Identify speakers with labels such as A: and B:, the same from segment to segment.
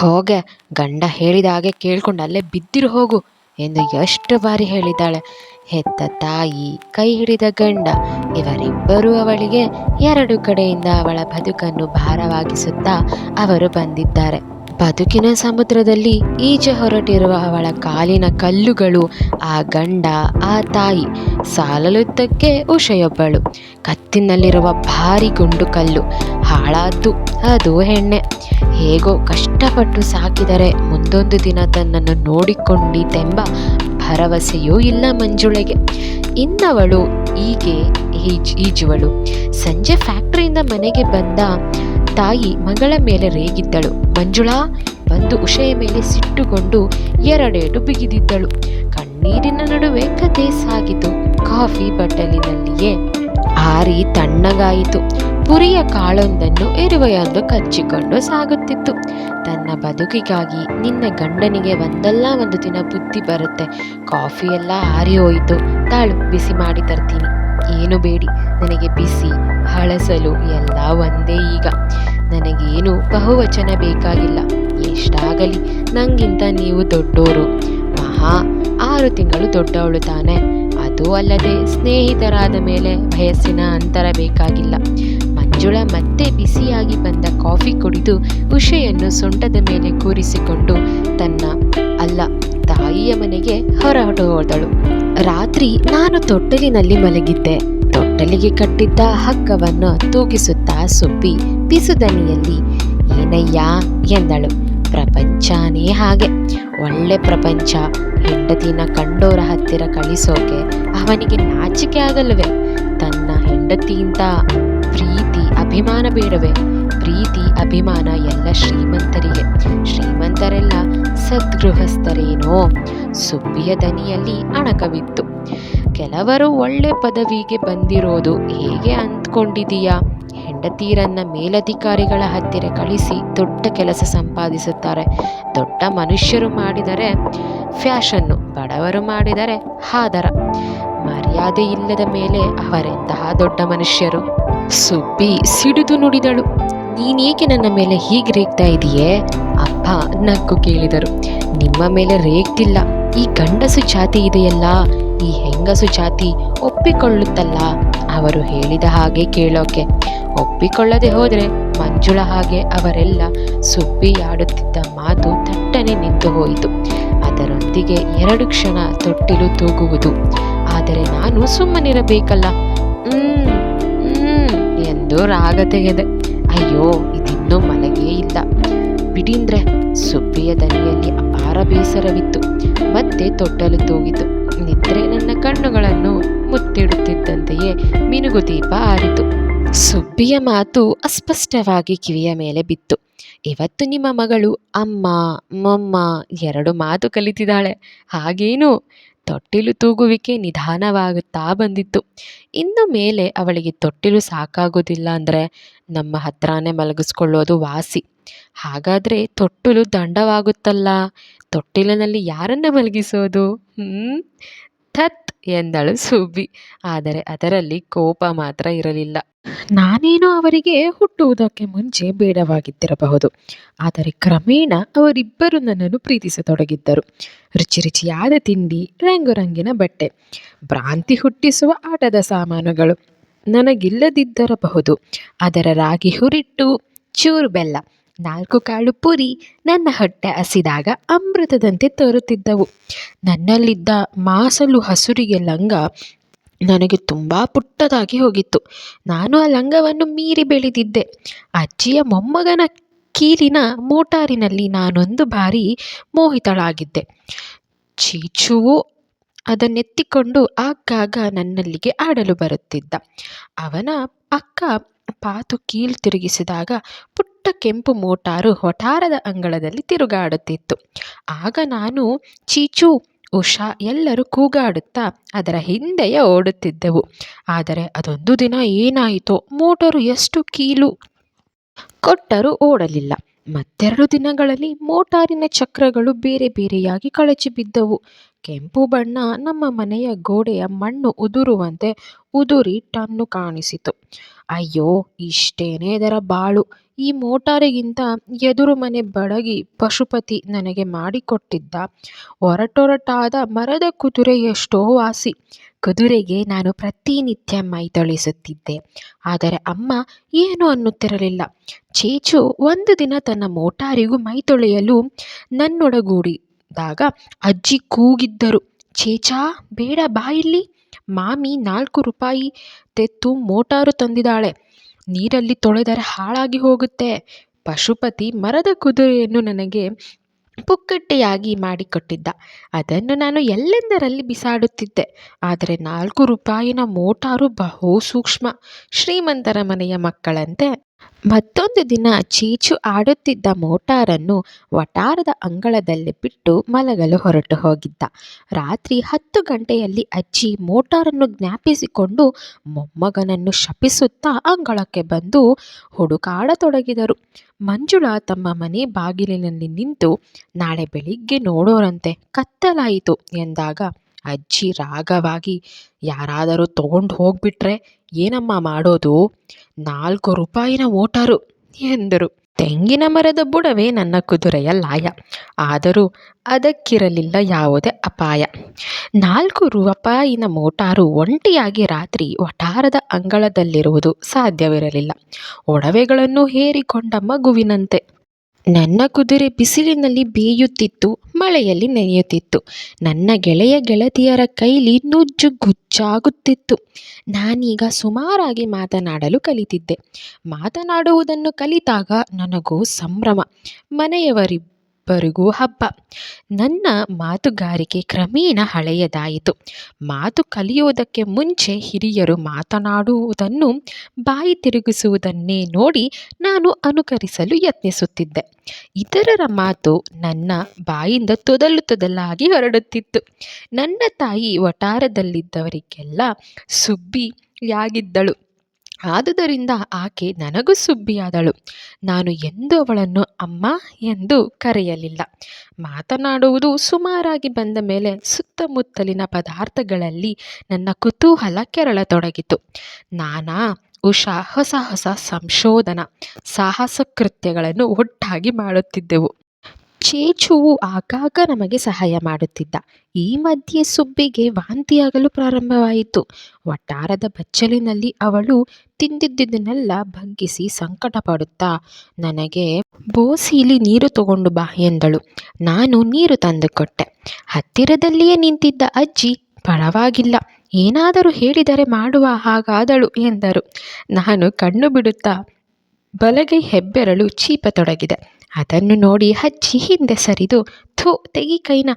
A: ಹೋಗೆ, ಗಂಡ ಹೇಳಿದ ಹಾಗೆ ಕೇಳ್ಕೊಂಡು ಅಲ್ಲೇ ಬಿದ್ದಿರು ಹೋಗು ಎಂದು ಎಷ್ಟು ಬಾರಿ ಹೇಳಿದ್ದಾಳೆ. ಹೆತ್ತ ತಾಯಿ ಕೈ ಹಿಡಿದ ಗಂಡ, ಇವರಿಬ್ಬರು ಅವಳಿಗೆ ಎರಡು ಕಡೆಯಿಂದ ಅವಳ ಬದುಕನ್ನು ಭಾರವಾಗಿಸುತ್ತಾ ಅವರು ಬಂದಿದ್ದಾರೆ. ಬದುಕಿನ ಸಮುದ್ರದಲ್ಲಿ ಈಜೆ ಹೊರಟಿರುವ ಅವಳ ಕಾಲಿನ ಕಲ್ಲುಗಳು, ಆ ಗಂಡ, ಆ ತಾಯಿ, ಸಾಲಲುದ್ದಕ್ಕೆ ಉಷೆಯೊಬ್ಬಳು. ಕತ್ತಿನಲ್ಲಿರುವ ಭಾರಿ ಗುಂಡು ಕಲ್ಲು, ಹಾಳಾದ್ದು ಅದು ಹೆಣ್ಣೆ. ಹೇಗೋ ಕಷ್ಟಪಟ್ಟು ಸಾಕಿದರೆ ಮುಂದೊಂದು ದಿನ ತನ್ನನ್ನು ನೋಡಿಕೊಂಡಿತೆಂಬ ಭರವಸೆಯೂ ಇಲ್ಲ ಮಂಜುಳೆಗೆ. ಇನ್ನವಳು ಹೀಗೆ ಈಜ್, ಈಜುವಳು. ಸಂಜೆ ಫ್ಯಾಕ್ಟ್ರಿಯಿಂದ ಮನೆಗೆ ಬಂದ ತಾಯಿ ಮಗಳ ಮೇಲೆ ರೇಗಿದ್ದಳು. ಮಂಜುಳಾ ಬಂದು ಉಷೆಯ ಮೇಲೆ ಸಿಟ್ಟುಕೊಂಡು ಎರಡೆರಡು ಬಿಗಿದಿದ್ದಳು. ಕಣ್ಣೀರಿನ ನಡುವೆ ಕತೆ ಸಾಗಿತು. ಕಾಫಿ ಬಟ್ಟಲಿನಲ್ಲಿಯೇ ಆರಿ ತಣ್ಣಗಾಯಿತು. ಪುರಿಯ ಕಾಳೊಂದನ್ನು ಇರುವೆಯೊಂದು ಕಚ್ಚಿಕೊಂಡು ಸಾಗುತ್ತಿತ್ತು. ತನ್ನ ಬದುಕಿಗಾಗಿ ನಿನ್ನ ಗಂಡನಿಗೆ ಒಂದಲ್ಲ ಒಂದು ದಿನ ಬುದ್ಧಿ ಬರುತ್ತೆ. ಕಾಫಿ ಎಲ್ಲ ಆರಿ ಹೋಯಿತು. ತಾಳು ಬಿಸಿ ಮಾಡಿ ತರ್ತೀನಿ. ಏನು ಬೇಡಿ. ನನಗೆ ಬಿಸಿ, ಹಳಸಲು ಎಲ್ಲ ಒಂದೇ ಈಗ. ನನಗೇನು ಬಹುವಚನ ಬೇಕಾಗಿಲ್ಲ. ಎಷ್ಟಾಗಲಿ, ನಂಗಿಂತ ನೀವು ದೊಡ್ಡೋರು. ಮಹಾ, ಆರು ತಿಂಗಳು ದೊಡ್ಡವಳು ತಾನೆ. ಅದು ಅಲ್ಲದೆ ಸ್ನೇಹಿತರಾದ ಮೇಲೆ ವಯಸ್ಸಿನ ಅಂತರ ಬೇಕಾಗಿಲ್ಲ. ಮಂಜುಳ ಮತ್ತೆ ಬಿಸಿಯಾಗಿ ಬಂದ ಕಾಫಿ ಕುಡಿದು ಉಷೆಯನ್ನು ಸೊಂಟದ ಮೇಲೆ ಕೂರಿಸಿಕೊಂಡು ತನ್ನ, ಅಲ್ಲ, ತಾಯಿಯ ಮನೆಗೆ ಹೊರಹೊಟ್ಟು ಹೋದಳು. ರಾತ್ರಿ ನಾನು ತೊಟ್ಟಲಿನಲ್ಲಿ ಮಲಗಿದ್ದೆ. ತೊಟ್ಟಲಿಗೆ ಕಟ್ಟಿದ್ದ ಹಗ್ಗವನ್ನು ತೂಗಿಸುತ್ತಾ ಸುಬ್ಬಿ ಪಿಸುದನಿಯಲ್ಲಿ ಏನಯ್ಯ? ಎಂದಳು. ಪ್ರಪಂಚನೇ ಹಾಗೆ. ಒಳ್ಳೆ ಪ್ರಪಂಚ. ಹೆಂಡತಿನ ಕಂಡೋರ ಹತ್ತಿರ ಕಳಿಸೋಕೆ ಅವನಿಗೆ ನಾಚಿಕೆ ಆಗಲ್ವೇ ತನ್ನ ಹೆಂಡತಿಯಿಂದ ಪ್ರೀತಿ, ಅಭಿಮಾನ ಬೇಡವೆ? ಪ್ರೀತಿ, ಅಭಿಮಾನ ಎಲ್ಲ ಶ್ರೀಮಂತರಿಗೆ. ಶ್ರೀಮಂತರೆಲ್ಲ ಸದ್ಗೃಹಸ್ಥರೇನೋ? ಸುಬ್ಬಿಯ ದನಿಯಲ್ಲಿ ಅಣಕವಿತ್ತು. ಕೆಲವರು ಒಳ್ಳೆ ಪದವಿಗೆ ಬಂದಿರೋದು ಹೇಗೆ ಅಂದ್ಕೊಂಡಿದೀಯಾ? ಹೆಂಡತೀರನ್ನ ಮೇಲಧಿಕಾರಿಗಳ ಹತ್ತಿರ ಕಳಿಸಿ ದೊಡ್ಡ ಕೆಲಸ ಸಂಪಾದಿಸುತ್ತಾರೆ. ದೊಡ್ಡ ಮನುಷ್ಯರು ಮಾಡಿದರೆ ಫ್ಯಾಷನ್ನು ಬಡವರು ಮಾಡಿದರೆ ಹಾದರ. ಮರ್ಯಾದೆ ಇಲ್ಲದ ಮೇಲೆ ಅವರೆಂತಹ ದೊಡ್ಡ ಮನುಷ್ಯರು? ಸುಬ್ಬಿ ಸಿಡಿದು ನುಡಿದಳು. ನೀನೇಕೆ ನನ್ನ ಮೇಲೆ ಹೀಗೆ ರೇಗ್ತಾ ಇದೆಯೇ? ಅಪ್ಪ ನಕ್ಕು ಕೇಳಿದರು. ನಿಮ್ಮ ಮೇಲೆ ರೇಗ್ತಿಲ್ಲ. ಈ ಗಂಡಸು ಜಾತಿ ಇದೆಯಲ್ಲ, ಈ ಹೆಂಗಸು ಜಾತಿ ಒಪ್ಪಿಕೊಳ್ಳುತ್ತಲ್ಲ? ಅವರು ಹೇಳಿದ ಹಾಗೆ ಕೇಳೋಕೆ. ಒಪ್ಪಿಕೊಳ್ಳದೆ ಹೋದರೆ ಮಂಜುಳ ಹಾಗೆ ಅವರೆಲ್ಲ ಸುಬ್ಬಿಯಾಡುತ್ತಿದ್ದ ಮಾತು ತಟ್ಟನೆ ನಿಂತು ಹೋಯಿತು. ಅದರೊಂದಿಗೆ ಎರಡು ಕ್ಷಣ ತೊಟ್ಟಿಲು ತೂಗುವುದು. ಆದರೆ ನಾನು ಸುಮ್ಮನಿರಬೇಕಲ್ಲ? ಎಂದು ರಾಗ ತೆಗೆದೆ. ಅಯ್ಯೋ, ಇದಿನ್ನೂ ಮಲಗೇ ಇಲ್ಲ. ಬಿಡೀಂದ್ರೆ ಸುಬ್ಬಿಯ ದನಿಯಲ್ಲಿ ಅಪಾರ ಬೇಸರವಿತ್ತು ಮತ್ತೆ ತೊಟ್ಟಲು ತೂಗಿತು. ನಿದ್ರೆ ನನ್ನ ಕಣ್ಣುಗಳನ್ನು ಮುತ್ತಿಡುತ್ತಿದ್ದಂತೆಯೇ ಮಿನುಗು ದೀಪ ಆರಿತು. ಸುಬ್ಬಿಯ ಮಾತು ಅಸ್ಪಷ್ಟವಾಗಿ ಕಿವಿಯ ಮೇಲೆ ಬಿತ್ತು. ಇವತ್ತು ನಿಮ್ಮ ಮಗಳು ಅಮ್ಮ, ಮೊಮ್ಮ ಎರಡು ಮಾತು ಕಲಿತಿದ್ದಾಳೆ. ಹಾಗೇನು? ತೊಟ್ಟಿಲು ತೂಗುವಿಕೆ ನಿಧಾನವಾಗುತ್ತಾ ಬಂದಿತ್ತು. ಇನ್ನು ಮೇಲೆ ಅವಳಿಗೆ ತೊಟ್ಟಿಲು ಸಾಕಾಗೋದಿಲ್ಲ ಅಂದರೆ ನಮ್ಮ ಹತ್ರನೇ ಮಲಗಿಸ್ಕೊಳ್ಳೋದು ವಾಸಿ. ಹಾಗಾದರೆ ತೊಟ್ಟಿಲು ದಂಡವಾಗುತ್ತಲ್ಲ. ತೊಟ್ಟಿಲಿನಲ್ಲಿ ಯಾರನ್ನ ಮಲಗಿಸೋದು? ಥತ್ ಎಂದಳು ಸುಬ್ಬಿ. ಆದರೆ ಅದರಲ್ಲಿ ಕೋಪ ಮಾತ್ರ ಇರಲಿಲ್ಲ. ನಾನೇನೋ ಅವರಿಗೆ ಹುಟ್ಟುವುದಕ್ಕೆ ಮುಂಚೆ ಬೇಡವಾಗಿದ್ದಿರಬಹುದು. ಆದರೆ ಕ್ರಮೇಣ ಅವರಿಬ್ಬರು ನನ್ನನ್ನು ಪ್ರೀತಿಸತೊಡಗಿದ್ದರು. ರುಚಿ ರುಚಿಯಾದ ತಿಂಡಿ ರಂಗು ರಂಗಿನ ಬಟ್ಟೆ, ಭ್ರಾಂತಿ ಹುಟ್ಟಿಸುವ ಆಟದ ಸಾಮಾನುಗಳು ನನಗಿಲ್ಲದಿದ್ದರಬಹುದು. ಅದರ ರಾಗಿ ಹುರಿಟ್ಟು, ಚೂರು ಬೆಲ್ಲ ನಾಲ್ಕು ಕಾಳು ಪುರಿ ನನ್ನ ಹೊಟ್ಟೆ ಹಸಿದಾಗ ಅಮೃತದಂತೆ ತೋರುತ್ತಿದ್ದವು. ನನ್ನಲ್ಲಿದ್ದ ಮಾಸಲು ಹಸುರಿಗೆ ಲಂಗ ನನಗೆ ತುಂಬ ಪುಟ್ಟದಾಗಿ ಹೋಗಿತ್ತು. ನಾನು ಆ ಲಂಗವನ್ನು ಮೀರಿ ಬೆಳೆದಿದ್ದೆ. ಅಜ್ಜಿಯ ಮೊಮ್ಮಗನ ಕೀಲಿನ ಮೋಟಾರಿನಲ್ಲಿ ನಾನೊಂದು ಬಾರಿ ಮೋಹಿತಳಾಗಿದ್ದೆ. ಚೀಚುವು ಅದನ್ನೆತ್ತಿಕೊಂಡು ಆಗಾಗ ನನ್ನಲ್ಲಿಗೆ ಆಡಲು ಬರುತ್ತಿದ್ದ. ಅವನ ಅಕ್ಕ ಪಾತು ಕೀಲು ತಿರುಗಿಸಿದಾಗ ಪುಟ್ಟ ಕೆಂಪು ಮೋಟಾರು ಹೊಟಾರದ ಅಂಗಳದಲ್ಲಿ ತಿರುಗಾಡುತ್ತಿತ್ತು. ಆಗ ನಾನು, ಚೀಚು, ಉಷಾ ಎಲ್ಲರೂ ಕೂಗಾಡುತ್ತಾ ಅದರ ಹಿಂದೆಯೇ ಓಡುತ್ತಿದ್ದೆವು. ಆದರೆ ಅದೊಂದು ದಿನ ಏನಾಯಿತೋ, ಮೋಟಾರು ಎಷ್ಟು ಕೀಲು ಕೊಟ್ಟರೂ ಓಡಲಿಲ್ಲ. ಮತ್ತೆರಡು ದಿನಗಳಲ್ಲಿ ಮೋಟಾರಿನ ಚಕ್ರಗಳು ಬೇರೆ ಬೇರೆಯಾಗಿ ಕಳಚಿ ಬಿದ್ದವು. ಕೆಂಪು ಬಣ್ಣ ನಮ್ಮ ಮನೆಯ ಗೋಡೆಯ ಮಣ್ಣು ಉದುರುವಂತೆ ಉದುರಿ ಟನ್ನು ಕಾಣಿಸಿತು. ಅಯ್ಯೋ, ಇಷ್ಟೇನೇ ಇದರ ಬಾಳು. ಈ ಮೋಟಾರಿಗಿಂತ ಎದುರು ಮನೆ ಬಡಗಿ ಪಶುಪತಿ ನನಗೆ ಮಾಡಿಕೊಟ್ಟಿದ್ದ ಒರಟೊರಟಾದ ಮರದ ಕುದುರೆಯಷ್ಟೋ ವಾಸಿ. ಕುದುರೆಗೆ ನಾನು ಪ್ರತಿನಿತ್ಯ ಮೈ ತೊಳಿಸುತ್ತಿದ್ದೆ. ಆದರೆ ಅಮ್ಮ ಏನು ಅನ್ನುತ್ತಿರಲಿಲ್ಲ. ಚೇಚು ಒಂದು ದಿನ ತನ್ನ ಮೋಟಾರಿಗೂ ಮೈ ತೊಳೆಯಲು ನನ್ನೊಡಗೂಡಿದಾಗ ಅಜ್ಜಿ ಕೂಗಿದ್ದರು. ಚೇಚಾ, ಬೇಡ, ಬಾ ಇಲ್ಲಿ. ಮಾಮಿ ನಾಲ್ಕು ರೂಪಾಯಿ ತೆತ್ತು ಮೋಟಾರು ತಂದಿದ್ದಾಳೆ. ನೀರಲ್ಲಿ ತೊಳೆದರೆ ಹಾಳಾಗಿ ಹೋಗುತ್ತೆ. ಪಶುಪತಿ ಮರದ ಕುದುರೆಯನ್ನು ನನಗೆ ಪುಕ್ಕಟ್ಟೆಯಾಗಿ ಮಾಡಿಕೊಟ್ಟಿದ್ದ. ಅದನ್ನು ನಾನು ಎಲ್ಲೆಂದರಲ್ಲಿ ಬಿಸಾಡುತ್ತಿದ್ದೆ. ಆದರೆ ನಾಲ್ಕು ರೂಪಾಯಿನ ಮೋಟಾರು ಬಹು ಸೂಕ್ಷ್ಮ ಶ್ರೀಮಂತರ ಮನೆಯ ಮಕ್ಕಳಂತೆ ಮತ್ತೊಂದು ದಿನ ಚೀಚು ಆಡುತ್ತಿದ್ದ ಮೋಟಾರನ್ನು ವಟಾರದ ಅಂಗಳದಲ್ಲಿ ಬಿಟ್ಟು ಮಲಗಲು ಹೊರಟು ಹೋಗಿದ್ದ. ರಾತ್ರಿ ಹತ್ತು ಗಂಟೆಯಲ್ಲಿ ಅಜ್ಜಿ ಮೋಟಾರನ್ನು ಜ್ಞಾಪಿಸಿಕೊಂಡು ಮೊಮ್ಮಗನನ್ನು ಶಪಿಸುತ್ತಾ ಅಂಗಳಕ್ಕೆ ಬಂದು ಹುಡುಕಾಡತೊಡಗಿದರು. ಮಂಜುಳಾ ತಮ್ಮ ಮನೆ ಬಾಗಿಲಿನಲ್ಲಿ ನಿಂತು, ನಾಳೆ ಬೆಳಿಗ್ಗೆ ನೋಡೋರಂತೆ, ಕತ್ತಲಾಯಿತು ಎಂದಾಗ ಅಜ್ಜಿ ರಾಗವಾಗಿ ಯಾರಾದರೂ ತಗೊಂಡು ಹೋಗ್ಬಿಟ್ರೆ ಏನಮ್ಮ ಮಾಡೋದು? ನಾಲ್ಕು ರೂಪಾಯಿನ ಮೋಟಾರು ಎಂದರು. ತೆಂಗಿನ ಮರದ ಬುಡವೇ ನನ್ನ ಕುದುರೆಯ ಲಾಯ. ಆದರೂ ಅದಕ್ಕಿರಲಿಲ್ಲ ಯಾವುದೇ ಅಪಾಯ. ನಾಲ್ಕು ರೂಪಾಯಿನ ಮೋಟಾರು ಒಂಟಿಯಾಗಿ ರಾತ್ರಿ ವಠಾರದ ಅಂಗಳದಲ್ಲಿರುವುದು ಸಾಧ್ಯವಿರಲಿಲ್ಲ. ಒಡವೆಗಳನ್ನು ಹೇರಿಕೊಂಡ ಮಗುವಿನಂತೆ. ನನ್ನ ಕುದುರೆ ಬಿಸಿಲಿನಲ್ಲಿ ಬೇಯುತ್ತಿತ್ತು, ಮಳೆಯಲ್ಲಿ ನೆನೆಯುತ್ತಿತ್ತು. ನನ್ನ ಗೆಳೆಯ ಗೆಳತಿಯರ ಕೈಲಿ ನುಜ್ಜು ಗುಜ್ಜಾಗುತ್ತಿತ್ತು ನಾನೀಗ ಸುಮಾರಾಗಿ ಮಾತನಾಡಲು ಕಲಿತಿದ್ದೆ. ಮಾತನಾಡುವುದನ್ನು ಕಲಿತಾಗ ನನಗೂ ಸಂಭ್ರಮ. ಮನೆಯವರಿಬ್ಬರಿಗೂ ಹಬ್ಬ. ನನ್ನ ಮಾತುಗಾರಿಕೆ ಕ್ರಮೇಣ ಹಳೆಯದಾಯಿತು. ಮಾತು ಕಲಿಯುವುದಕ್ಕೆ ಮುಂಚೆ ಹಿರಿಯರು ಮಾತನಾಡುವುದನ್ನು, ಬಾಯಿ ತಿರುಗಿಸುವುದನ್ನೇ ನೋಡಿ ನಾನು ಅನುಕರಿಸಲು ಯತ್ನಿಸುತ್ತಿದ್ದೆ. ಇತರರ ಮಾತು ನನ್ನ ಬಾಯಿಂದ ತೊದಲು ತೊದಲಾಗಿ ಹೊರಡುತ್ತಿತ್ತು. ನನ್ನ ತಾಯಿ ವಠಾರದಲ್ಲಿದ್ದವರಿಗೆಲ್ಲ ಸುಬ್ಬಿಯಾಗಿದ್ದಳು. ಆದುದರಿಂದ ಆಕೆ ನನಗೂ ಸುಬ್ಬಿಯಾದಳು ನಾನು ಎಂದೂ ಅವಳನ್ನು ಅಮ್ಮ ಎಂದು ಕರೆಯಲಿಲ್ಲ. ಮಾತನಾಡುವುದು ಸುಮಾರಾಗಿ ಬಂದ ಮೇಲೆ ಸುತ್ತಮುತ್ತಲಿನ ಪದಾರ್ಥಗಳಲ್ಲಿ ನನ್ನ ಕುತೂಹಲ ಕೆರಳತೊಡಗಿತು. ನಾನಾ ಉಷಾ ಹೊಸ ಹೊಸ ಸಂಶೋಧನಾ ಸಾಹಸ ಕೃತ್ಯಗಳನ್ನು ಒಟ್ಟಾಗಿ ಮಾಡುತ್ತಿದ್ದೆವು. ಚೇಚುವು ಆಗಾಗ ನಮಗೆ ಸಹಾಯ ಮಾಡುತ್ತಿದ್ದ. ಈ ಮಧ್ಯೆ ಸುಬ್ಬಿಗೆ ವಾಂತಿಯಾಗಲು ಪ್ರಾರಂಭವಾಯಿತು. ವಠಾರದ ಬಚ್ಚಲಿನಲ್ಲಿ ಅವಳು ತಿಂದಿದ್ದುದನ್ನೆಲ್ಲ ಬಗ್ಗಿಸಿ ಸಂಕಟ ಪಡುತ್ತಾ, ನನಗೆ ಬೋಸೀಲಿ ನೀರು ತಗೊಂಡು ಬಾ ಎಂದಳು. ನಾನು ನೀರು ತಂದುಕೊಟ್ಟೆ ಹತ್ತಿರದಲ್ಲಿಯೇ ನಿಂತಿದ್ದ ಅಜ್ಜಿ ಪರವಾಗಿಲ್ಲ, ಏನಾದರೂ ಹೇಳಿದರೆ ಮಾಡುವ ಹಾಗಾದಳು ಎಂದರು. ನಾನು ಕಣ್ಣು ಬಿಡುತ್ತಾ ಬಲಗೈ ಹೆಬ್ಬೆರಳು ಚೀಪತೊಡಗಿದೆ. ಅದನ್ನು ನೋಡಿ ಅಜ್ಜಿ ಹಿಂದೆ ಸರಿದು, ಥೂ, ತೆಗಿ ಕೈನ.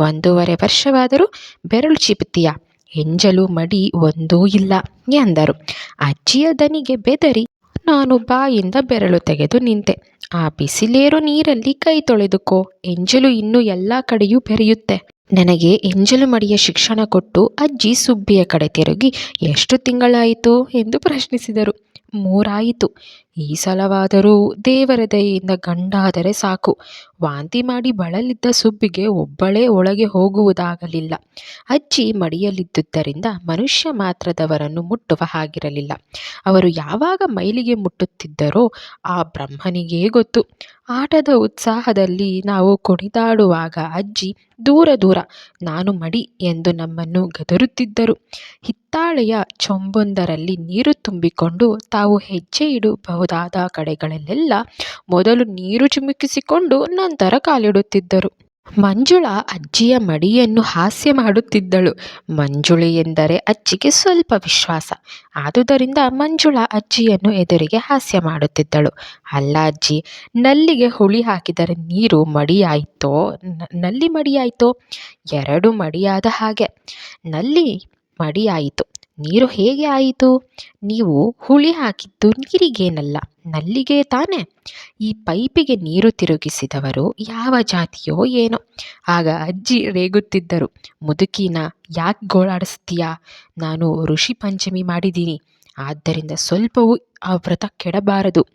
A: ಒಂದೂವರೆ ವರ್ಷವಾದರೂ ಬೆರಳು ಚಿಪ್ತೀಯ ಎಂಜಲು ಮಡಿ ಒಂದೂ ಇಲ್ಲ ಎಂದರು. ಅಜ್ಜಿಯ ದನಿಗೆ ಬೆದರಿ, ನಾನು ಬಾಯಿಂದ ಬೆರಳು ತೆಗೆದು ನಿಂತೆ. ಆ ಬಿಸಿಲೇರು ನೀರಲ್ಲಿ ಕೈ ತೊಳೆದುಕೋ, ಎಂಜಲು ಇನ್ನು ಎಲ್ಲ ಕಡೆಯೂ ಬೆರೆಯುತ್ತೆ. ನನಗೆ ಎಂಜಲು ಮಡಿಯ ಶಿಕ್ಷಣ ಕೊಟ್ಟು ಅಜ್ಜಿ ಸುಬ್ಬಿಯ ಕಡೆ ತಿರುಗಿ, ಎಷ್ಟು ತಿಂಗಳಾಯಿತು? ಎಂದು ಪ್ರಶ್ನಿಸಿದರು. ಮೂರಾಯಿತು. ಈ ಸಲವಾದರೂ ದೇವರ ದಯೆಯಿಂದ ಗಂಡಾದರೆ ಸಾಕು. ವಾಂತಿ ಮಾಡಿ ಬಳಲಿದ್ದ ಸುಬ್ಬಿಗೆ ಒಬ್ಬಳೇ ಒಳಗೆ ಹೋಗುವುದಾಗಲಿಲ್ಲ. ಅಜ್ಜಿ ಮಡಿಯಲ್ಲಿದ್ದುದರಿಂದ ಮನುಷ್ಯ ಮಾತ್ರದವರನ್ನು ಮುಟ್ಟುವ ಹಾಗಿರಲಿಲ್ಲ. ಅವರು ಯಾವಾಗ ಮೈಲಿಗೆ ಮುಟ್ಟುತ್ತಿದ್ದರೋ ಆ ಬ್ರಹ್ಮನಿಗೇ ಗೊತ್ತು. ಆಟದ ಉತ್ಸಾಹದಲ್ಲಿ ನಾವು ಕುಣಿದಾಡುವಾಗ ಅಜ್ಜಿ, ದೂರ ದೂರ, ನಾನು ಮಡಿ ಎಂದು ನಮ್ಮನ್ನು ಗದರುತ್ತಿದ್ದರು. ಹಿತ್ತಾಳೆಯ ಚೊಂಬೊಂದರಲ್ಲಿ ನೀರು ತುಂಬಿಕೊಂಡು ತಾವು ಹೆಜ್ಜೆ ಇಡಬಹುದಾದ ಕಡೆಗಳಲ್ಲೆಲ್ಲ ಮೊದಲು ನೀರು ಚಿಮುಕಿಸಿಕೊಂಡು ನಂತರ ಕಾಲಿಡುತ್ತಿದ್ದರು. ಮಂಜುಳಾ ಅಜ್ಜಿಯ ಮಡಿಯನ್ನು ಹಾಸ್ಯ ಮಾಡುತ್ತಿದ್ದಳು. ಮಂಜುಳೆ ಎಂದರೆ ಅಜ್ಜಿಗೆ ಸ್ವಲ್ಪ ವಿಶ್ವಾಸ. ಆದುದರಿಂದ ಮಂಜುಳ ಅಜ್ಜಿಯನ್ನು ಎದುರಿಗೆ ಹಾಸ್ಯ ಮಾಡುತ್ತಿದ್ದಳು. ಅಲ್ಲ ಅಜ್ಜಿ, ನಲ್ಲಿಗೆ ಹುಳಿ ಹಾಕಿದರೆ ನೀರು ಮಡಿಯಾಯಿತೋ? ನಲ್ಲಿ ಮಡಿಯಾಯಿತೋ? ಎರಡು ಮಡಿಯಾದ ಹಾಗೆ. ನಲ್ಲಿ ಮಡಿಯಾಯಿತು. ನೀರು ಹೇಗೆ ಆಯಿತು? ನೀವು ಹುಳಿ ಹಾಕಿದ್ದು ನೀರಿಗೇನಲ್ಲ, ನಲ್ಲಿಗೆ ತಾನೆ? ಈ ಪೈಪಿಗೆ ನೀರು ತಿರುಗಿಸಿದವರು ಯಾವ ಜಾತಿಯೋ ಏನೋ. ಆಗ ಅಜ್ಜಿ ರೇಗುತ್ತಿದ್ದರು, ಮುದುಕಿನ ಯಾಕೆ ಗೋಳಾಡಿಸ್ತೀಯಾ? ನಾನು ಋಷಿ ಪಂಚಮಿ ಮಾಡಿದ್ದೀನಿ. ಆದ್ದರಿಂದ ಸ್ವಲ್ಪವೂ ಆ ವ್ರತ ಕೆಡಬಾರದು.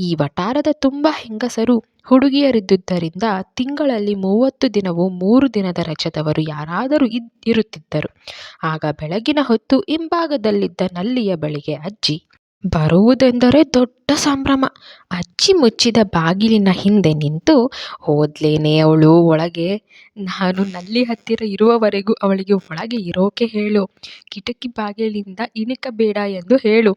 A: ಈ ವಠಾರದ ತುಂಬ ಹೆಂಗಸರು ಹುಡುಗಿಯರಿದ್ದುದರಿಂದ ತಿಂಗಳಲ್ಲಿ ಮೂವತ್ತು ದಿನವೂ ಮೂರು ದಿನದ ರಜದವರು ಯಾರಾದರೂ ಇದ್, ಇರುತ್ತಿದ್ದರು. ಆಗ ಬೆಳಗಿನ ಹೊತ್ತು ಹಿಂಭಾಗದಲ್ಲಿದ್ದ ನಲ್ಲಿಯ ಬಳಿಗೆ ಅಜ್ಜಿ, ಬರುವುದೆಂದರೆ ದೊಡ್ಡ ಸಂಭ್ರಮ. ಅಜ್ಜಿ ಮುಚ್ಚಿದ ಬಾಗಿಲಿನ ಹಿಂದೆ ನಿಂತು, ಹೋದ್ಲೇನೆ ಅವಳು ಒಳಗೆ ನಾನು ನಲ್ಲಿ ಹತ್ತಿರ ಇರುವವರೆಗೂ ಅವಳಿಗೆ ಒಳಗೆ ಇರೋಕೆ ಹೇಳು. ಕಿಟಕಿ ಬಾಗಿಲಿಂದ ಇಣುಕಬೇಡ ಎಂದು ಹೇಳು.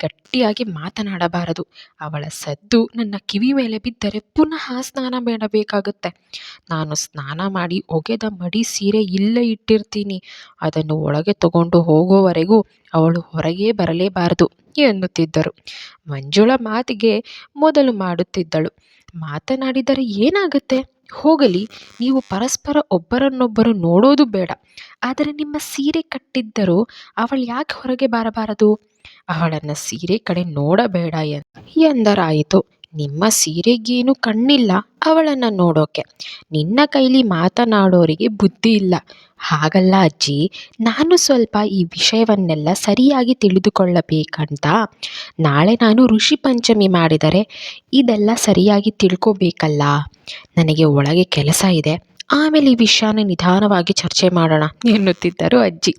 A: ಗಟ್ಟಿಯಾಗಿ ಮಾತನಾಡಬಾರದು. ಅವಳ ಸದ್ದು ನನ್ನ ಕಿವಿ ಮೇಲೆ ಬಿದ್ದರೆ ಪುನಃ ಸ್ನಾನ ಮಾಡಬೇಕಾಗುತ್ತೆ. ನಾನು ಸ್ನಾನ ಮಾಡಿ ಒಗೆದ ಮಡಿ ಸೀರೆ ಇಲ್ಲೇ ಇಟ್ಟಿರ್ತೀನಿ. ಅದನ್ನು ಒಳಗೆ ತಗೊಂಡು ಹೋಗೋವರೆಗೂ ಅವಳು ಹೊರಗೆ ಬರಲೇಬಾರದು ಎನ್ನುತ್ತಿದ್ದರು. ಮಂಜುಳ ಮಾತಿಗೆ ಮೊದಲು ಮಾಡುತ್ತಿದ್ದಳು. ಮಾತನಾಡಿದರೆ ಏನಾಗುತ್ತೆ? ಹೋಗಲಿ, ನೀವು ಪರಸ್ಪರ ಒಬ್ಬರನ್ನೊಬ್ಬರು ನೋಡೋದು ಬೇಡ. ಆದರೆ ನಿಮ್ಮ ಸೀರೆ ಕಟ್ಟಿದ್ದರೂ ಅವಳು ಯಾಕೆ ಹೊರಗೆ ಬರಬಾರದು? ಅವಳನ್ನು ಸೀರೆ ಕಡೆ ನೋಡಬೇಡ ಎಂದರಾಯಿತು. ನಿಮ್ಮ ಸೀರೆಗೇನು ಕಣ್ಣಿಲ್ಲ ಅವಳನ್ನು ನೋಡೋಕೆ. ನಿನ್ನ ಕೈಲಿ ಮಾತನಾಡೋರಿಗೆ ಬುದ್ಧಿ ಇಲ್ಲ. ಹಾಗಲ್ಲ ಅಜ್ಜಿ, ನಾನು ಸ್ವಲ್ಪ ಈ ವಿಷಯವನ್ನೆಲ್ಲ ಸರಿಯಾಗಿ ತಿಳಿದುಕೊಳ್ಳಬೇಕಂತ. ನಾಳೆ ನಾನು ಋಷಿ ಪಂಚಮಿ ಮಾಡಿದರೆ ಇದೆಲ್ಲ ಸರಿಯಾಗಿ ತಿಳ್ಕೋಬೇಕಲ್ಲ. ನನಗೆ ಒಳಗೆ ಕೆಲಸ ಇದೆ. ಆಮೇಲೆ ಈ ವಿಷಯನ ನಿಧಾನವಾಗಿ ಚರ್ಚೆ ಮಾಡೋಣ ಎನ್ನುತ್ತಿದ್ದರು ಅಜ್ಜಿ.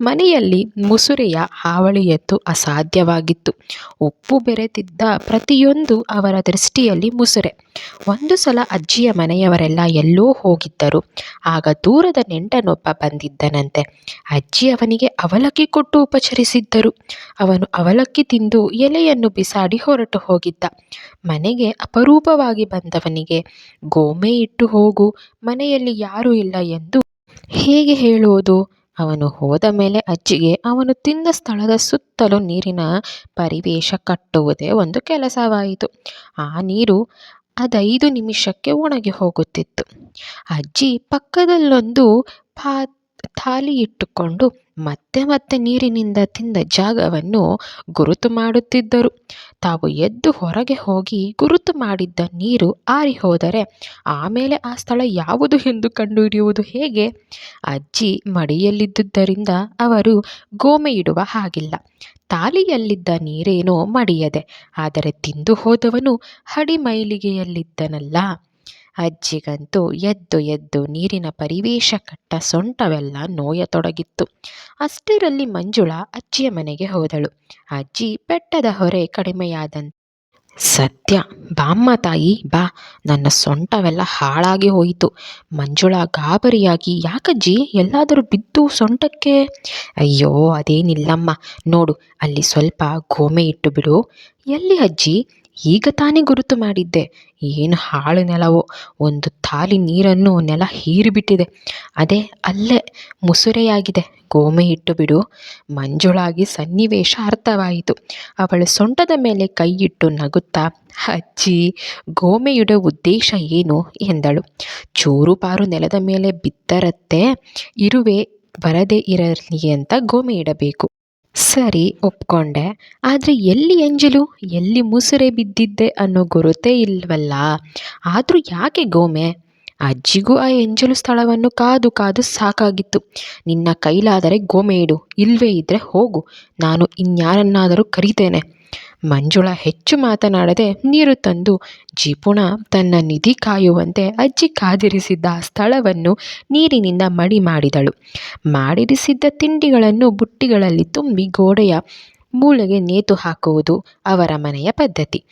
A: ಮನೆಯಲ್ಲಿ ಮುಸುರೆಯ ಹಾವಳಿಯದ್ದು ಅಸಾಧ್ಯವಾಗಿತ್ತು. ಉಪ್ಪು ಬೆರೆತಿದ್ದ ಪ್ರತಿಯೊಂದು ಅವರ ದೃಷ್ಟಿಯಲ್ಲಿ ಮುಸುರೆ. ಒಂದು ಸಲ ಅಜ್ಜಿಯ ಮನೆಯವರೆಲ್ಲ ಎಲ್ಲೋ ಹೋಗಿದ್ದರು. ಆಗ ದೂರದ ನೆಂಟನೊಬ್ಬ ಬಂದಿದ್ದನಂತೆ. ಅಜ್ಜಿ ಅವನಿಗೆ ಅವಲಕ್ಕಿ ಕೊಟ್ಟು ಉಪಚರಿಸಿದ್ದರು. ಅವನು ಅವಲಕ್ಕಿ ತಿಂದು ಎಲೆಯನ್ನು ಬಿಸಾಡಿ ಹೊರಟು ಹೋಗಿದ್ದ. ಮನೆಗೆ ಅಪರೂಪವಾಗಿ ಬಂದವನಿಗೆ ಗೋಮೆ ಇಟ್ಟು ಹೋಗು ಮನೆಯಲ್ಲಿ ಯಾರೂ ಇಲ್ಲ ಎಂದು ಹೇಗೆ ಹೇಳುವುದು? ಅವನು ಹೋದ ಮೇಲೆ ಅಜ್ಜಿಗೆ, ಅವನು ತಿಂದ ಸ್ಥಳದ ಸುತ್ತಲೂ ನೀರಿನ ಪರಿವೇಶ ಕಟ್ಟುವುದೇ ಒಂದು ಕೆಲಸವಾಯಿತು. ಆ ನೀರು ಅದೈದು ನಿಮಿಷಕ್ಕೆ ಒಣಗಿ ಹೋಗುತ್ತಿತ್ತು. ಅಜ್ಜಿ ಪಕ್ಕದಲ್ಲೊಂದು ಪಾ ಥಾಲಿ ಇಟ್ಟುಕೊಂಡು ಮತ್ತೆ ಮತ್ತೆ ನೀರಿನಿಂದ ತಿಂದ ಜಾಗವನ್ನು ಗುರುತು ಮಾಡುತ್ತಿದ್ದರು. ತಾವು ಎದ್ದು ಹೊರಗೆ ಹೋಗಿ ಗುರುತು ಮಾಡಿದ್ದ ನೀರು ಆರಿ ಹೋದರೆ ಆಮೇಲೆ ಆ ಸ್ಥಳ ಯಾವುದು ಎಂದು ಕಂಡುಹಿಡಿಯುವುದು ಹೇಗೆ? ಅಜ್ಜಿ ಮಡಿಯಲ್ಲಿದ್ದುದರಿಂದ ಅವರು ಗೋಮೆ ಇಡುವ ಹಾಗಿಲ್ಲ. ತಾಲಿಯಲ್ಲಿದ್ದ ನೀರೇನೋ ಮಡಿಯದೆ, ಆದರೆ ತಿಂದು ಹೋದವನು ಹಡಿ ಮೈಲಿಗೆಯಲ್ಲಿದ್ದನಲ್ಲ ಅಜ್ಜಿಗಂತೂ ಎದ್ದು ಎದ್ದು ನೀರಿನ ಪರಿವೇಶ ಕಟ್ಟ ಸೊಂಟವೆಲ್ಲ ನೋಯತೊಡಗಿತ್ತು. ಅಷ್ಟರಲ್ಲಿ ಮಂಜುಳ ಅಜ್ಜಿಯ ಮನೆಗೆ ಹೋದಳು. ಅಜ್ಜಿ ಬೆಟ್ಟದ ಹೊರೆ ಕಡಿಮೆಯಾದಂತೆ ಸತ್ಯ, ಬಾಮ್ಮ ತಾಯಿ, ಬಾ, ನನ್ನ ಸೊಂಟವೆಲ್ಲ ಹಾಳಾಗಿ ಹೋಯಿತು. ಮಂಜುಳ ಗಾಬರಿಯಾಗಿ, ಯಾಕಜ್ಜಿ, ಎಲ್ಲಾದರೂ ಬಿದ್ದು ಸೊಂಟಕ್ಕೆ? ಅಯ್ಯೋ, ಅದೇನಿಲ್ಲಮ್ಮ. ನೋಡು, ಅಲ್ಲಿ ಸ್ವಲ್ಪ ಗೋಮೆ ಇಟ್ಟು ಬಿಡು. ಎಲ್ಲಿ ಅಜ್ಜಿ? ಈಗ ತಾನೇ ಗುರುತು ಮಾಡಿದ್ದೆ. ಏನು ಹಾಳು ನೆಲವೋ, ಒಂದು ಥಾಲಿ ನೀರನ್ನು ನೆಲ ಹೀರಿಬಿಟ್ಟಿದೆ. ಅದೇ ಅಲ್ಲೇ ಮುಸುರೆಯಾಗಿದೆ. ಗೋಮೆ ಇಟ್ಟು ಬಿಡು. ಮಂಜುಳಾಗಿ ಸನ್ನಿವೇಶ ಅರ್ಥವಾಯಿತು. ಅವಳ ಸೊಂಟದ ಮೇಲೆ ಕೈಯಿಟ್ಟು ನಗುತ್ತಾ, ಅಜ್ಜಿ, ಗೋಮೆಯುಡ ಉದ್ದೇಶ ಏನು? ಎಂದಳು. ಚೂರು ಪಾರು ನೆಲದ ಮೇಲೆ ಬಿದ್ದರತ್ತೆ, ಇರುವೆ ಬರದೇ ಇರಲಿ ಅಂತ ಗೋಮೆ ಇಡಬೇಕು. ಸರಿ ಒಪ್ಕೊಂಡೆ. ಆದರೆ ಎಲ್ಲಿ ಎಂಜಲು ಎಲ್ಲಿ ಮುಸುರೆ ಬಿದ್ದಿದ್ದೆ ಅನ್ನೋ ಗುರುತೇ ಇಲ್ವಲ್ಲ. ಆದರೂ ಯಾಕೆ ಗೋಮೆ? ಅಜ್ಜಿಗೂ ಆ ಎಂಜಲು ಸ್ಥಳವನ್ನು ಕಾದು ಕಾದು ಸಾಕಾಗಿತ್ತು. ನಿನ್ನ ಕೈಲಾದರೆ ಗೋಮೆ ಇಡು. ಇಲ್ವೇ ಇದ್ದರೆ ಹೋಗು. ನಾನು ಇನ್ಯಾರನ್ನಾದರೂ ಕರೀತೇನೆ. ಮಂಜುಳಾ ಹೆಚ್ಚು ಮಾತನಾಡದೆ ನೀರು ತಂದು ಜಿಪುಣ ತನ್ನ ನಿಧಿ ಕಾಯುವಂತೆ ಅಜ್ಜಿ ಕಾದಿರಿಸಿದ್ದ ಸ್ಥಳವನ್ನು ನೀರಿನಿಂದ ಮಡಿ ಮಾಡಿದಳು. ಮಾಡಿರಿಸಿದ್ದ ತಿಂಡಿಗಳನ್ನು ಬುಟ್ಟಿಗಳಲ್ಲಿ ತುಂಬಿ ಗೋಡೆಯ ಮೂಳೆಗೆ ನೇತು ಹಾಕುವುದು ಅವರ ಮನೆಯ ಪದ್ಧತಿ.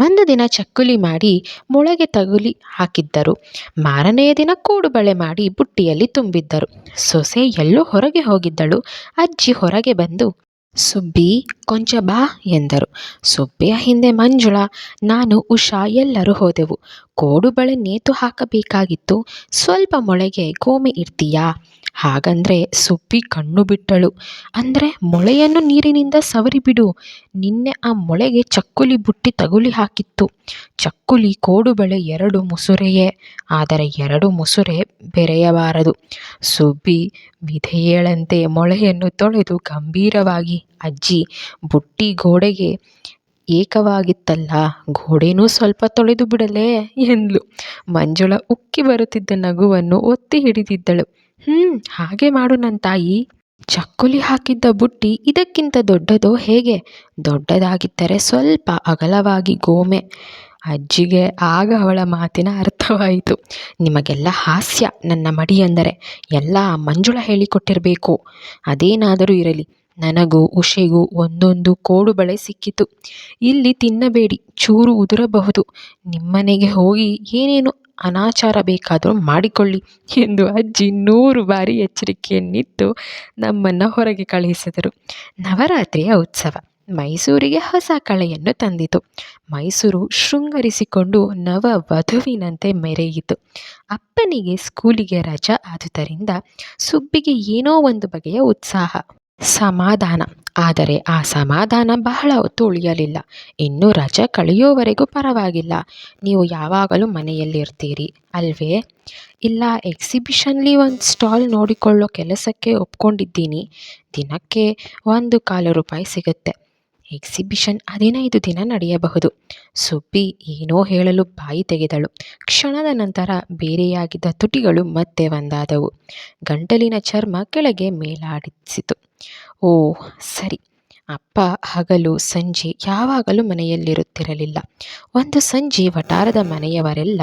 A: ಒಂದು ದಿನ ಚಕ್ಕುಲಿ ಮಾಡಿ ಮೊಳಗೆ ತಗುಲಿ ಹಾಕಿದ್ದರು. ಮಾರನೆಯ ದಿನ ಕೋಡುಬಳೆ ಮಾಡಿ ಬುಟ್ಟಿಯಲ್ಲಿ ತುಂಬಿದ್ದರು. ಸೊಸೆ ಎಲ್ಲೋ ಹೊರಗೆ ಹೋಗಿದ್ದಳು. ಅಜ್ಜಿ ಹೊರಗೆ ಬಂದು ಸುಬ್ಬಿ ಕೊಂಚ ಬಾ ಎಂದರು. ಸುಬ್ಬಿಯ ಹಿಂದೆ ಮಂಜುಳಾ, ನಾನು ಉಷಾ ಎಲ್ಲರೂ ಹೋದೆವು. ಕೋಡುಬಳೆ ನೇತು ಹಾಕಬೇಕಾಗಿತ್ತು. ಸ್ವಲ್ಪ ಮೊಳೆಗೆ ಗೋಮೆ ಇಡ್ತೀಯಾ? ಹಾಗಂದ್ರೆ ಸುಬ್ಬಿ ಕಣ್ಣು ಬಿಟ್ಟಳು. ಅಂದರೆ ಮೊಳೆಯನ್ನು ನೀರಿನಿಂದ ಸವರಿ ಬಿಡು. ನಿನ್ನೆ ಆ ಮೊಳೆಗೆ ಚಕ್ಕುಲಿ ಬುಟ್ಟಿ ತಗುಲಿ ಹಾಕಿತ್ತು. ಚಕ್ಕುಲಿ ಕೋಡುಬಳೆ ಎರಡು ಮುಸುರೆಯೇ. ಆದರೆ ಎರಡು ಮುಸುರೆ ಬೆರೆಯಬಾರದು. ಸುಬ್ಬಿ ವಿಧೇಯಳಂತೆ ಮೊಳೆಯನ್ನು ತೊಳೆದು ಗಂಭೀರವಾಗಿ, ಅಜ್ಜಿ, ಬುಟ್ಟಿ ಗೋಡೆಗೆ ಏಕವಾಗಿತ್ತಲ್ಲ, ಗೋಡೆನೂ ಸ್ವಲ್ಪ ತೊಳೆದು ಬಿಡಲೇ ಎಂದ್ಲು. ಮಂಜುಳ ಉಕ್ಕಿ ಬರುತ್ತಿದ್ದ ನಗುವನ್ನು ಒತ್ತಿ ಹಿಡಿದಿದ್ದಳು. ಹ್ಞೂ ಹಾಗೆ ಮಾಡು ನನ್ನ ತಾಯಿ ಚಕ್ಕುಲಿ ಹಾಕಿದ್ದ ಬುಟ್ಟಿ ಇದಕ್ಕಿಂತ ದೊಡ್ಡದೋ ಹೇಗೆ? ದೊಡ್ಡದಾಗಿದ್ದರೆ ಸ್ವಲ್ಪ ಅಗಲವಾಗಿ ಗೋಮೆ. ಅಜ್ಜಿಗೆ ಆಗ ಅವಳ ಮಾತಿನ ಅರ್ಥವಾಯಿತು. ನಿಮಗೆಲ್ಲ ಹಾಸ್ಯ, ನನ್ನ ಮಡಿ ಅಂದರೆ ಎಲ್ಲ ಮಂಜುಳ ಹೇಳಿಕೊಟ್ಟಿರಬೇಕು. ಅದೇನಾದರೂ ಇರಲಿ. ನನಗೂ ಉಷೆಗೂ ಒಂದೊಂದು ಕೋಡು ಬಳೆ ಸಿಕ್ಕಿತು. ಇಲ್ಲಿ ತಿನ್ನಬೇಡಿ, ಚೂರು ಉದುರಬಹುದು. ನಿಮ್ಮನೆಗೆ ಹೋಗಿ ಏನೇನು ಅನಾಚಾರ ಬೇಕಾದರೂ ಮಾಡಿಕೊಳ್ಳಿ ಎಂದು ಅಜ್ಜಿ ನೂರು ಬಾರಿ ಎಚ್ಚರಿಕೆಯನ್ನಿತ್ತು ನಮ್ಮನ್ನು ಹೊರಗೆ ಕಳುಹಿಸಿದರು. ನವರಾತ್ರಿಯ ಉತ್ಸವ. ಮೈಸೂರಿಗೆ ಹೊಸ ಕಳೆಯನ್ನು ತಂದಿತು. ಮೈಸೂರು ಶೃಂಗರಿಸಿಕೊಂಡು ನವ ವಧುವಿನಂತೆ ಮೆರೆಯಿತು. ಅಪ್ಪನಿಗೆ ಸ್ಕೂಲಿಗೆ ರಜಾ ಆದುದರಿಂದ ಸುಬ್ಬಿಗೆ ಏನೋ ಒಂದು ಬಗೆಯ ಉತ್ಸಾಹ. ಸಮಾಧಾನ. ಆದರೆ ಆ ಸಮಾಧಾನ ಬಹಳ ಹೊತ್ತು ಉಳಿಯಲಿಲ್ಲ ಇನ್ನು ರಜೆ ಕಳೆಯುವವರೆಗೂ ಪರವಾಗಿಲ್ಲ. ನೀವು ಯಾವಾಗಲೂ ಮನೆಯಲ್ಲಿರ್ತೀರಿ. ಅಲ್ವೇ? ಇಲ್ಲ, ಎಕ್ಸಿಬಿಷನ್ಲಿ ಒಂದು ಸ್ಟಾಲ್ ನೋಡಿಕೊಳ್ಳೋ ಕೆಲಸಕ್ಕೆ ಒಪ್ಕೊಂಡಿದ್ದೀನಿ. ದಿನಕ್ಕೆ ಒಂದು ಕಾಲು ರೂಪಾಯಿ ಸಿಗುತ್ತೆ. ಎಕ್ಸಿಬಿಷನ್ ಹದಿನೈದು ದಿನ ನಡೆಯಬಹುದು. ಸುಬ್ಬಿ ಏನೋ ಹೇಳಲು ಬಾಯಿ ತೆಗೆದಳು. ಕ್ಷಣದ ನಂತರ ಬೇರೆಯಾಗಿದ್ದ ತುಟಿಗಳು ಮತ್ತೆ ಒಂದಾದವು ಗಂಟಲಿನ ಚರ್ಮ ಕೆಳಗೆ ಮೇಲಾಡಿಸಿತು. ಓ, ಸರಿ. ಅಪ್ಪ ಹಗಲು ಸಂಜೆ ಯಾವಾಗಲೂ ಮನೆಯಲ್ಲಿರುತ್ತಿರಲಿಲ್ಲ. ಒಂದು ಸಂಜೆ ವಟಾರದ ಮನೆಯವರೆಲ್ಲ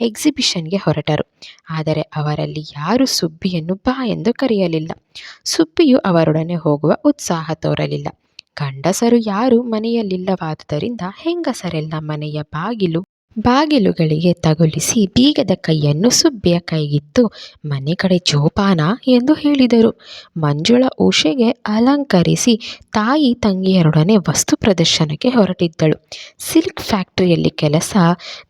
A: ಎಕ್ಸಿಬಿಷನ್ಗೆ ಹೊರಟರು. ಆದರೆ ಅವರಲ್ಲಿ ಯಾರೂ ಸುಬ್ಬಿಯನ್ನು ಬಾ ಎಂದು ಕರೆಯಲಿಲ್ಲ. ಸುಬ್ಬಿಯು ಅವರೊಡನೆ ಹೋಗುವ ಉತ್ಸಾಹ ತೋರಲಿಲ್ಲ. ಗಂಡಸರು ಯಾರೂ ಮನೆಯಲ್ಲಿಲ್ಲವಾದುದರಿಂದ ಹೆಂಗಸರೆಲ್ಲ ಮನೆಯ ಬಾಗಿಲು ಬಾಗಿಲುಗಳಿಗೆ ತಗುಲಿಸಿ ಬೀಗದ ಕೈಯನ್ನು ಸುಬ್ಬಿಯ ಕೈಗಿತ್ತು ಮನೆ ಕಡೆ ಜೋಪಾನ ಎಂದು ಹೇಳಿದರು. ಮಂಜುಳ ಉಷೆಗೆ ಅಲಂಕರಿಸಿ ತಾಯಿ ತಂಗಿಯರೊಡನೆ ವಸ್ತು ಪ್ರದರ್ಶನಕ್ಕೆ ಹೊರಟಿದ್ದಳು. ಸಿಲ್ಕ್ ಫ್ಯಾಕ್ಟರಿಯಲ್ಲಿ ಕೆಲಸ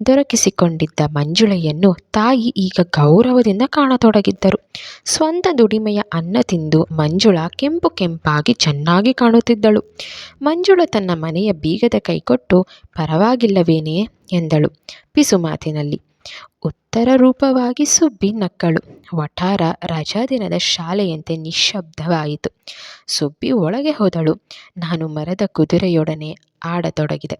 A: ದೊರಕಿಸಿಕೊಂಡಿದ್ದ ಮಂಜುಳೆಯನ್ನು ತಾಯಿ ಈಗ ಗೌರವದಿಂದ ಕಾಣತೊಡಗಿದ್ದರು. ಸ್ವಂತ ದುಡಿಮೆಯ ಅನ್ನ ತಿಂದು ಮಂಜುಳ ಕೆಂಪು ಕೆಂಪಾಗಿ ಚೆನ್ನಾಗಿ ಕಾಣುತ್ತಿದ್ದಳು. ಮಂಜುಳ ತನ್ನ ಮನೆಯ ಬೀಗದ ಕೈಕೊಟ್ಟು, ಪರವಾಗಿಲ್ಲವೇನೇ ಎಂದಳು. ಪಿಸುಮಾತಿನಲ್ಲಿ ಉತ್ತರ ರೂಪವಾಗಿ ಸುಬ್ಬಿ ನಕ್ಕಳು. ವಠಾರ ರಜಾದಿನದ ಶಾಲೆಯಂತೆ ನಿಶ್ಶಬ್ದವಾಯಿತು. ಸುಬ್ಬಿ ಒಳಗೆ ಹೋದಳು. ನಾನು ಮರದ ಕುದುರೆಯೊಡನೆ ಆಡತೊಡಗಿದೆ.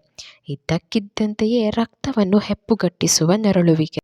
A: ಇದ್ದಕ್ಕಿದ್ದಂತೆಯೇ ರಕ್ತವನ್ನು ಹೆಪ್ಪುಗಟ್ಟಿಸುವ ನರಳುವಿಕೆ.